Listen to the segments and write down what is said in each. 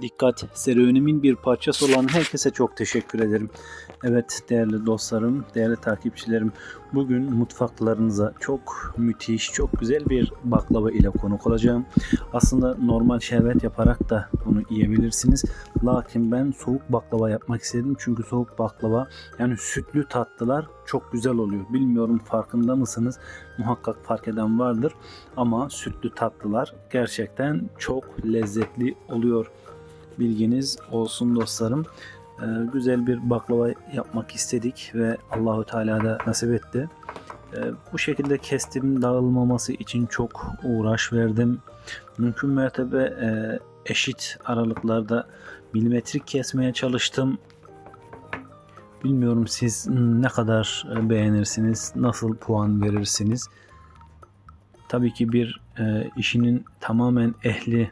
Dikkat, serüvenimin bir parçası olan herkese çok teşekkür ederim. Evet değerli dostlarım, değerli takipçilerim, bugün mutfaklarınıza çok müthiş, çok güzel bir baklava ile konuk olacağım. Aslında normal şerbet yaparak da bunu yiyebilirsiniz. Lakin ben soğuk baklava yapmak istedim. Çünkü soğuk baklava yani sütlü tatlılar çok güzel oluyor. Bilmiyorum farkında mısınız? Muhakkak fark eden vardır. Ama sütlü tatlılar gerçekten çok lezzetli oluyor bilginiz olsun dostlarım. Ee, güzel bir baklava yapmak istedik ve Allahu Teala da nasip etti. Ee, bu şekilde kestim dağılmaması için çok uğraş verdim. Mümkün mertebe e, eşit aralıklarda milimetrik kesmeye çalıştım. Bilmiyorum siz ne kadar e, beğenirsiniz, nasıl puan verirsiniz. Tabii ki bir e, işinin tamamen ehli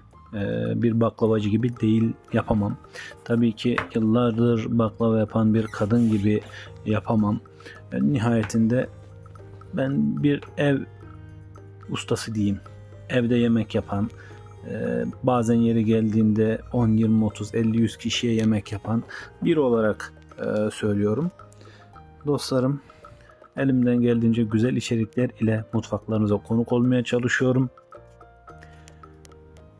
bir baklavacı gibi değil yapamam. Tabii ki yıllardır baklava yapan bir kadın gibi yapamam. E, Nihayetinde ben bir ev ustası diyeyim. Evde yemek yapan, e, bazen yeri geldiğinde 10, 20, 30, 50, 100 kişiye yemek yapan biri olarak e, söylüyorum. Dostlarım elimden geldiğince güzel içerikler ile mutfaklarınıza konuk olmaya çalışıyorum.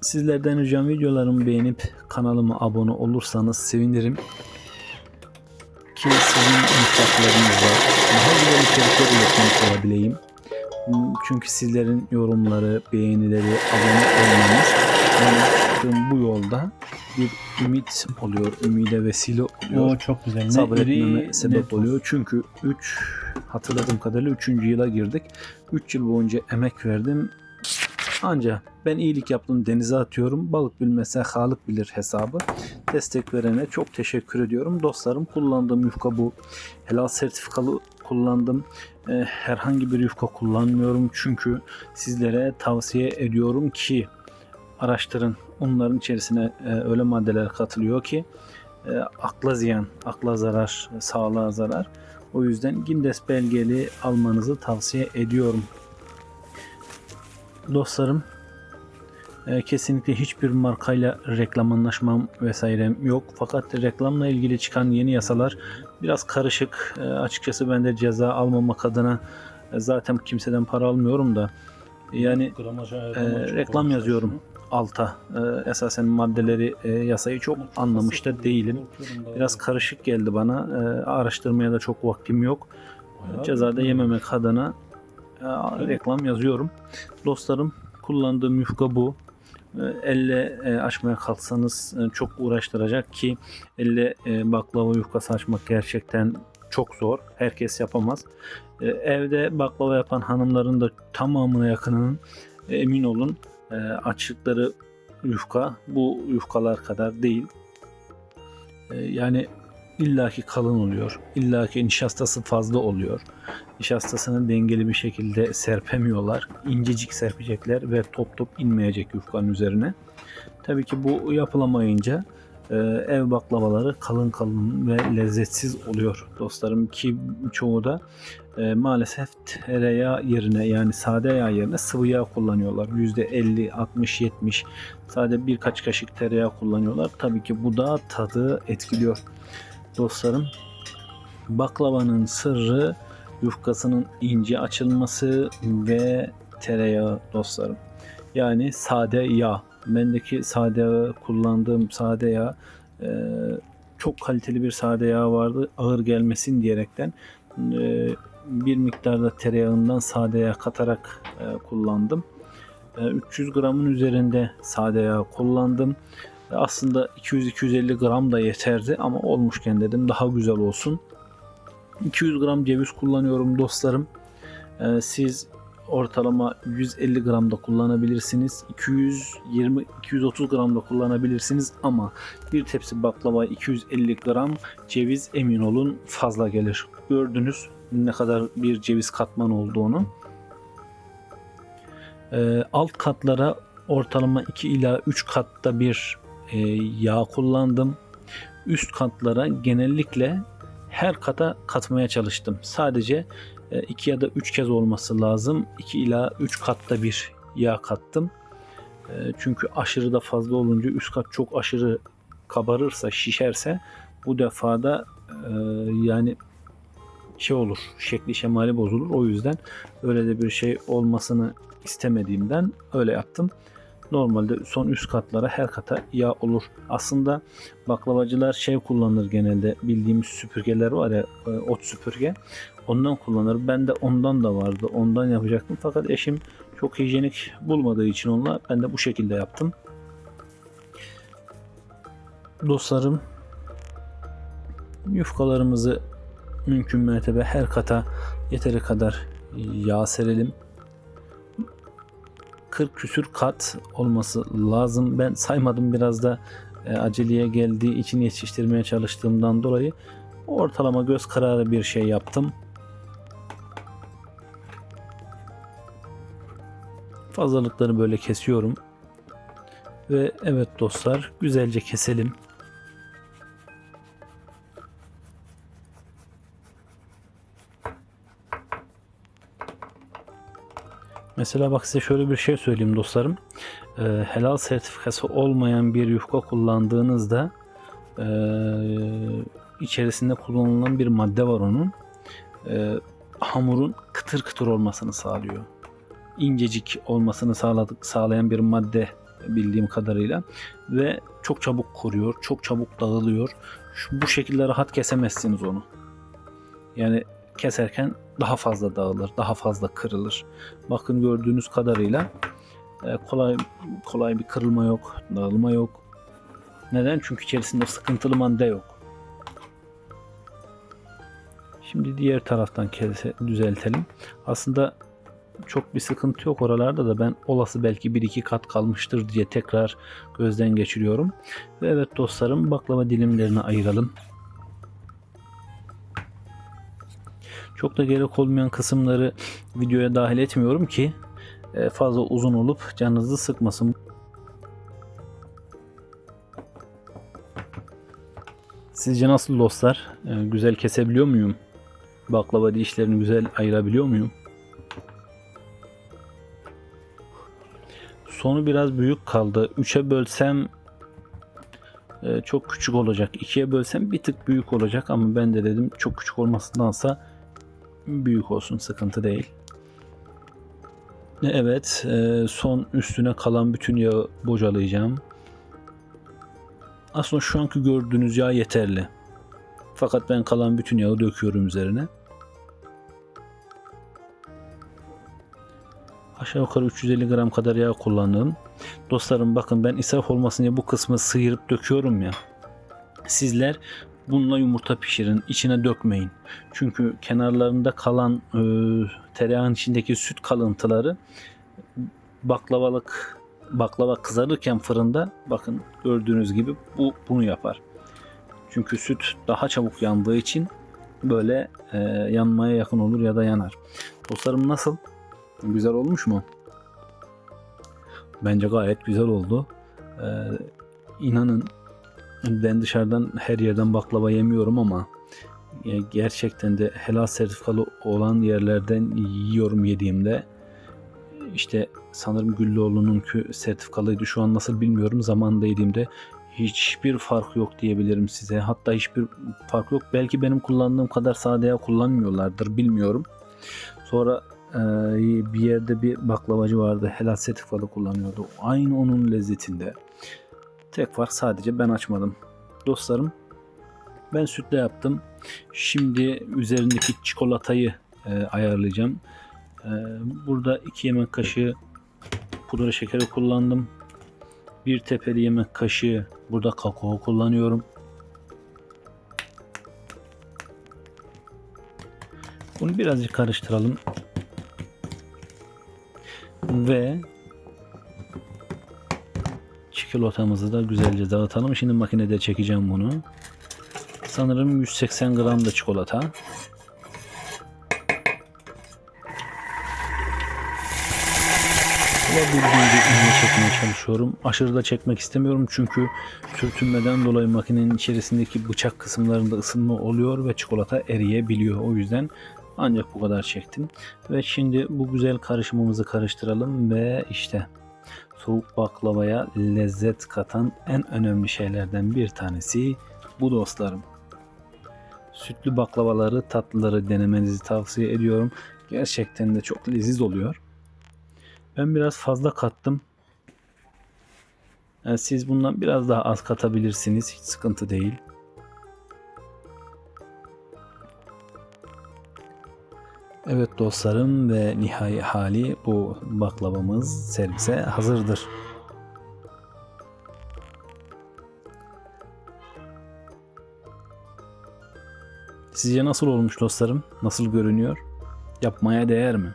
Sizlerden ricam videolarımı beğenip kanalıma abone olursanız sevinirim. Ki sizin mutfaklarınızda daha güzel içerikler üretmek olabileyim. Çünkü sizlerin yorumları, beğenileri, abone olmanız benim bu yolda bir ümit oluyor, ümide vesile oluyor O çok güzel. Sabretmeme sebep ne oluyor. Çünkü 3 hatırladığım kadarıyla 3. yıla girdik. 3 yıl boyunca emek verdim. Anca ben iyilik yaptım denize atıyorum. Balık bilmese halık bilir hesabı. Destek verene çok teşekkür ediyorum. Dostlarım kullandığım yufka bu. Helal sertifikalı kullandım. Ee, herhangi bir yufka kullanmıyorum. Çünkü sizlere tavsiye ediyorum ki araştırın. Onların içerisine e, öyle maddeler katılıyor ki e, akla ziyan, akla zarar, sağlığa zarar. O yüzden Gindes belgeli almanızı tavsiye ediyorum. Dostlarım e, kesinlikle hiçbir markayla reklam anlaşmam vesairem yok. Fakat reklamla ilgili çıkan yeni yasalar biraz karışık. E, açıkçası ben de ceza almamak adına e, zaten kimseden para almıyorum da yani e, reklam yazıyorum alta. E, esasen maddeleri e, yasayı çok anlamış da değilim. Biraz karışık geldi bana. E, araştırmaya da çok vaktim yok. Cezada yememek adına reklam yazıyorum. Dostlarım kullandığım yufka bu. E, Elle e, açmaya kalksanız e, çok uğraştıracak ki elle e, baklava yufkası açmak gerçekten çok zor. Herkes yapamaz. E, Evde baklava yapan hanımların da tamamına yakınının emin olun açtıkları yufka bu yufkalar kadar değil. Yani illaki kalın oluyor. illaki nişastası fazla oluyor. Nişastasını dengeli bir şekilde serpemiyorlar. İncecik serpecekler ve top top inmeyecek yufkanın üzerine. Tabii ki bu yapılamayınca e, ev baklavaları kalın kalın ve lezzetsiz oluyor dostlarım ki çoğu da e, maalesef tereyağı yerine yani sade yağ yerine sıvı yağ kullanıyorlar. %50, 60, 70 sade birkaç kaşık tereyağı kullanıyorlar. Tabii ki bu da tadı etkiliyor dostlarım. Baklavanın sırrı yufkasının ince açılması ve tereyağı dostlarım. Yani sade yağ. Bendeki sade yağ, kullandığım sade yağ e, çok kaliteli bir sade yağ vardı. Ağır gelmesin diyerekten e, bir miktarda tereyağından sade yağ katarak e, kullandım. E, 300 gramın üzerinde sade yağ kullandım. Aslında 200-250 gram da yeterdi ama olmuşken dedim daha güzel olsun. 200 gram ceviz kullanıyorum dostlarım. Ee, siz ortalama 150 gram da kullanabilirsiniz. 220-230 gram da kullanabilirsiniz ama bir tepsi baklava 250 gram ceviz emin olun fazla gelir. Gördünüz ne kadar bir ceviz katman olduğunu. Ee, alt katlara ortalama 2 ila 3 katta bir e, yağ kullandım. Üst katlara genellikle her kata katmaya çalıştım. Sadece 2 ya da 3 kez olması lazım. 2 ila 3 katta bir yağ kattım. E, çünkü aşırı da fazla olunca üst kat çok aşırı kabarırsa, şişerse bu defa da e, yani şey olur, şekli şemali bozulur. O yüzden öyle de bir şey olmasını istemediğimden öyle yaptım. Normalde son üst katlara her kata yağ olur. Aslında baklavacılar şey kullanır genelde bildiğimiz süpürgeler var ya e, ot süpürge. Ondan kullanır. Ben de ondan da vardı. Ondan yapacaktım. Fakat eşim çok hijyenik bulmadığı için onunla ben de bu şekilde yaptım. Dostlarım yufkalarımızı mümkün mertebe her kata yeteri kadar yağ serelim. 40 küsür kat olması lazım. Ben saymadım biraz da e, aceleye geldiği için yetiştirmeye çalıştığımdan dolayı ortalama göz kararı bir şey yaptım. Fazlalıkları böyle kesiyorum. Ve evet dostlar güzelce keselim. Mesela bak size şöyle bir şey söyleyeyim dostlarım. Ee, helal sertifikası olmayan bir yufka kullandığınızda ee, içerisinde kullanılan bir madde var onun. Ee, hamurun kıtır kıtır olmasını sağlıyor. İncecik olmasını sağladık, sağlayan bir madde bildiğim kadarıyla ve çok çabuk kuruyor, çok çabuk dağılıyor. Şu, bu şekilde rahat kesemezsiniz onu. Yani keserken daha fazla dağılır, daha fazla kırılır. Bakın gördüğünüz kadarıyla e, kolay kolay bir kırılma yok, dağılma yok. Neden? Çünkü içerisinde sıkıntılı madde yok. Şimdi diğer taraftan kese, düzeltelim. Aslında çok bir sıkıntı yok oralarda da ben olası belki bir iki kat kalmıştır diye tekrar gözden geçiriyorum. Ve evet dostlarım baklava dilimlerini ayıralım. Çok da gerek olmayan kısımları videoya dahil etmiyorum ki e, fazla uzun olup canınızı sıkmasın. Sizce nasıl dostlar? E, güzel kesebiliyor muyum? Baklava dişlerini güzel ayırabiliyor muyum? Sonu biraz büyük kaldı. 3'e bölsem e, çok küçük olacak. 2'ye bölsem bir tık büyük olacak ama ben de dedim çok küçük olmasındansa büyük olsun sıkıntı değil. Evet e, son üstüne kalan bütün yağı bocalayacağım. Aslında şu anki gördüğünüz yağ yeterli. Fakat ben kalan bütün yağı döküyorum üzerine. Aşağı yukarı 350 gram kadar yağ kullandım. Dostlarım bakın ben israf olmasın diye bu kısmı sıyırıp döküyorum ya. Sizler bununla yumurta pişirin. içine dökmeyin. Çünkü kenarlarında kalan e, tereyağın içindeki süt kalıntıları baklavalık baklava kızarırken fırında bakın gördüğünüz gibi bu bunu yapar. Çünkü süt daha çabuk yandığı için böyle e, yanmaya yakın olur ya da yanar. Dostlarım nasıl? Güzel olmuş mu? Bence gayet güzel oldu. Ee, inanın ben dışarıdan her yerden baklava yemiyorum ama e, gerçekten de helal sertifikalı olan yerlerden yiyorum yediğimde. İşte sanırım Güllüoğlu'nunki sertifikalıydı. Şu an nasıl bilmiyorum. Zamanında yediğimde hiçbir fark yok diyebilirim size. Hatta hiçbir fark yok. Belki benim kullandığım kadar sade yağ kullanmıyorlardır bilmiyorum. Sonra e, bir yerde bir baklavacı vardı. Helal sertifikalı kullanıyordu. Aynı onun lezzetinde. Tek fark sadece ben açmadım. Dostlarım ben sütle yaptım. Şimdi üzerindeki çikolatayı e, ayarlayacağım. E, burada 2 yemek kaşığı pudra şekeri kullandım. Bir tepeli yemek kaşığı burada kakao kullanıyorum. Bunu birazcık karıştıralım. Ve çikolatamızı da güzelce dağıtalım. Şimdi makinede çekeceğim bunu. Sanırım 180 gram da çikolata. Olabildiğince ince çekmeye çalışıyorum. Aşırı da çekmek istemiyorum çünkü sürtünmeden dolayı makinenin içerisindeki bıçak kısımlarında ısınma oluyor ve çikolata eriyebiliyor. O yüzden ancak bu kadar çektim. Ve şimdi bu güzel karışımımızı karıştıralım ve işte soğuk baklavaya lezzet katan en önemli şeylerden bir tanesi bu dostlarım. Sütlü baklavaları, tatlıları denemenizi tavsiye ediyorum. Gerçekten de çok leziz oluyor. Ben biraz fazla kattım. Yani siz bundan biraz daha az katabilirsiniz. Hiç sıkıntı değil. Evet dostlarım ve nihai hali bu baklavamız servise hazırdır. Sizce nasıl olmuş dostlarım? Nasıl görünüyor? Yapmaya değer mi?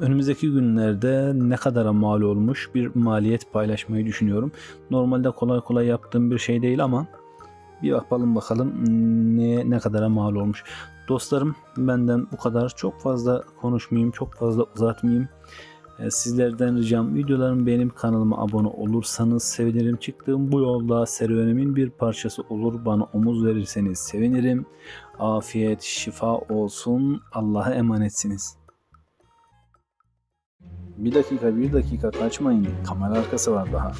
Önümüzdeki günlerde ne kadara mal olmuş bir maliyet paylaşmayı düşünüyorum. Normalde kolay kolay yaptığım bir şey değil ama bir bakalım bakalım ne ne kadara mal olmuş. Dostlarım benden bu kadar. Çok fazla konuşmayayım, çok fazla uzatmayayım. Ee, Sizlerden ricam videolarımı beğenip kanalıma abone olursanız sevinirim. Çıktığım bu yolda serüvenimin bir parçası olur. Bana omuz verirseniz sevinirim. Afiyet, şifa olsun. Allah'a emanetsiniz. Bir dakika, bir dakika kaçmayın. Kamera arkası var daha.